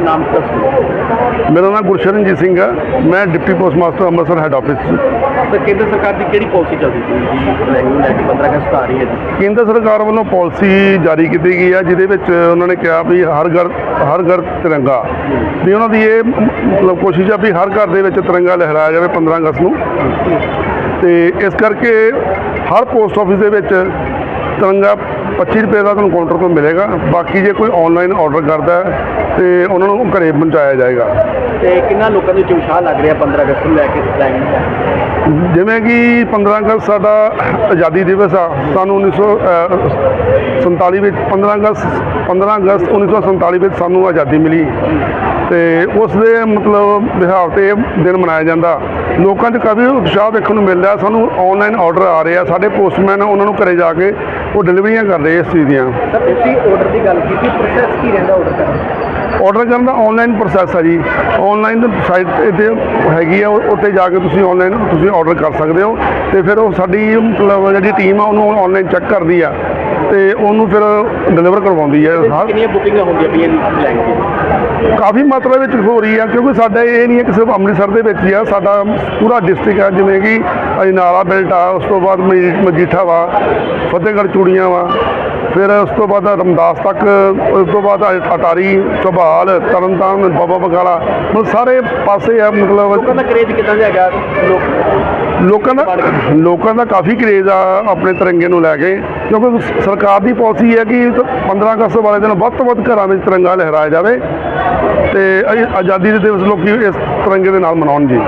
ਨਾਮ ਦੱਸੋ। ਮੇਰਾ ਨਾਮ ਗੁਰਸ਼ਰਨਜੀਤ ਸਿੰਘ ਹੈ ਮੈਂ deputy post master Amritsar head office sir ਕੇਂਦਰ ਸਰਕਾਰ ਦੀ ਕਿਹੜੀ ਪਾਲਿਸੀ ਚੱਲਦੀ ਸੀ? ਜੀ ਫਲੈਗ ਨੂੰ ਲੈ ਕੇ 15 ਅਗਸਤ ਆ ਰਹੀ ਹੈ ਜੀ। ਕੇਂਦਰ ਸਰਕਾਰ ਵੱਲੋਂ ਪਾਲਿਸੀ ਜਾਰੀ ਕੀਤੀ ਗਈ ਹੈ ਜਿਹਦੇ ਵਿੱਚ ਉਹਨਾਂ ਨੇ ਕਿਹਾ ਵੀ ਹਰ ਘਰ ਹਰ ਘਰ ਤਿਰੰਗਾ। ਵੀ ਉਹਨਾਂ ਦੀ ਇਹ ਮਤਲਬ ਕੋਸ਼ਿਸ਼ ਆ ਵੀ ਹਰ ਘਰ ਦੇ ਵਿੱਚ ਤਿਰੰਗਾ ਲਹਿਰਾਇਆ ਜਾਵੇ 15 ਅਗਸਤ ਨੂੰ। ਤੇ ਇਸ ਕਰਕੇ ਹਰ ਪੋਸਟ ਆਫਿਸ ਦੇ ਵਿੱਚ ਤਿਰੰਗਾ 25 ਰੁਪਏ ਦਾ ਤੁਹਾਨੂੰ ਕਾਊਂਟਰ ਤੋਂ ਮਿਲੇਗਾ। ਬਾਕੀ ਜੇ ਕੋਈ ਆਨਲਾਈਨ ਆਰਡਰ ਕਰਦਾ ਹੈ ਤੇ ਉਹਨਾਂ ਨੂੰ ਘਰੇ ਪਹੁੰਚਾਇਆ ਜਾਏਗਾ। ਤੇ ਕਿੰਨਾ ਲੋਕਾਂ ਦੇ ਵਿੱਚ ਉਤਸ਼ਾਹ ਲੱਗ ਰਿਹਾ 15 ਅਗਸਤ ਨੂੰ ਲੈ ਕੇ ਨੂੰ? ਕੇ? ਜਿਵੇਂ ਕਿ 15 ਅਗਸਤ ਸਾਡਾ ਆਜ਼ਾਦੀ ਦਿਵਸ ਆ ਸਾਨੂੰ 1947 ਵਿੱਚ 15 ਅਗਸਤ 15 ਅਗਸਤ 1947 ਵਿੱਚ ਸਾਨੂੰ ਆਜ਼ਾਦੀ ਮਿਲੀ। ਤੇ ਉਸ ਦੇ ਮਤਲਬ ਵਿਹਾਰ ਤੇ ਇਹ ਦਿਨ ਮਨਾਇਆ ਜਾਂਦਾ। ਲੋਕਾਂ 'ਚ ਕਾਫੀ ਉਤਸ਼ਾਹ ਦੇਖਣ ਨੂੰ ਮਿਲ ਰਿਹਾ ਸਾਨੂੰ ਆਨਲਾਈਨ ਆਰਡਰ ਆ ਰਹੇ ਆ। ਸਾਡੇ ਪੋਸਟਮੈਨ ਉਹਨਾਂ ਨੂੰ ਘਰੇ ਜਾ ਕੇ ਉਹ ਡਿਲੀਵਰੀਆਂ ਕਰ ਰਹੇ ਇਸ ਚੀਜ਼ ਦੀਆਂ। ਸਰ, ਤੁਸੀਂ ਆਰਡਰ ਦੀ ਗੱਲ ਕੀਤੀ ਪ੍ਰੋਸੈਸ ਕੀ ਰਹਿੰਦਾ ਆਰਡਰ ਕਰਨ? ਦਾ ਆਰਡਰ ਕਰਨ ਦਾ ਆਨਲਾਈਨ ਪ੍ਰੋਸੈਸ ਆ ਜੀ। ਆਨਲਾਈਨ ਸਾਈਟ ਤੇ ਹੈਗੀ ਆ ਉੱਤੇ ਜਾ ਕੇ ਤੁਸੀਂ ਆਨਲਾਈਨ ਤੁਸੀਂ ਆਰਡਰ ਕਰ ਸਕਦੇ ਹੋ। ਤੇ ਫਿਰ ਉਹ ਸਾਡੀ ਮਤਲਬ ਜਿਹੜੀ ਟੀਮ ਆ ਉਹਨੂੰ ਆਨਲਾਈਨ ਚੈੱਕ ਕਰਦੀ ਆ। ਤੇ ਉਹਨੂੰ ਫਿਰ ਡਿਲੀਵਰ ਕਰਵਾਉਂਦੀ ਹੈ ਹਰ ਕਿੰਨੀਆਂ ਬੁਕਿੰਗਾਂ ਹੁੰਦੀਆਂ ਪਈਆਂ ਫਲੈਗ ਦੀਆਂ ਕਾਫੀ ਮਾਤਰਾ ਵਿੱਚ ਹੋ ਰਹੀ ਆ ਕਿਉਂਕਿ ਸਾਡਾ ਇਹ ਨਹੀਂ ਹੈ ਕਿ ਸਿਰਫ ਅੰਮ੍ਰਿਤਸਰ ਦੇ ਵਿੱਚ ਹੀ ਆ। ਸਾਡਾ ਪੂਰਾ ਡਿਸਟ੍ਰਿਕਟ ਆ ਜਿਵੇਂ ਕਿ ਅਜਨਾਲਾ ਬੈਲਟ ਆ ਉਸ ਤੋਂ ਬਾਅਦ ਮਜੀ- ਮਜੀਠਾ ਵਾ ਫਤਿਹਗੜ੍ਹ ਚੂੜੀਆਂ ਵਾ। ਫਿਰ ਉਸ ਤੋਂ ਬਾਅਦ ਰਮਦਾਸ ਤੱਕ ਉਸ ਤੋਂ ਬਾਅਦ ਅਟਾਰੀ ਚੌਬਾਲ ਤਰਨਤਾਰਨ ਬਾਬਾ ਬਕਾਲਾ ਮਤਲਬ ਸਾਰੇ ਪਾਸੇ ਆ ਲੋਕਾਂ ਮਤਲਬ ਦਾ ਕਰੇਜ ਕਿਦਾਂ ਦਾ ਹੈਗਾ ਲੋਕ ਲੋਕਾਂ ਦਾ ਲੋਕਾਂ ਦਾ ਕਾਫੀ ਕਰੇਜ਼ ਆ ਆਪਣੇ ਤਿਰੰਗੇ ਨੂੰ ਲੈ ਕੇ ਕਿਉਂਕਿ ਸ- ਸਰਕਾਰ ਦੀ ਪਾਲਿਸੀ ਹੈ ਕਿ 15 ਅਗਸਤ ਵਾਲੇ ਦਿਨ ਵੱਧ ਤੋਂ ਵੱਧ ਘਰਾਂ ਵਿੱਚ ਤਿਰੰਗਾ ਲਹਿਰਾਇਆ ਜਾਵੇ ਤੇ ਅਜ- ਆਜ਼ਾਦੀ ਦੇ ਦਿਵਸ ਲੋਕੀ ਇਸ ਤਿਰੰਗੇ ਦੇ ਨਾਲ ਮਨਾਉਣ ਜੀ।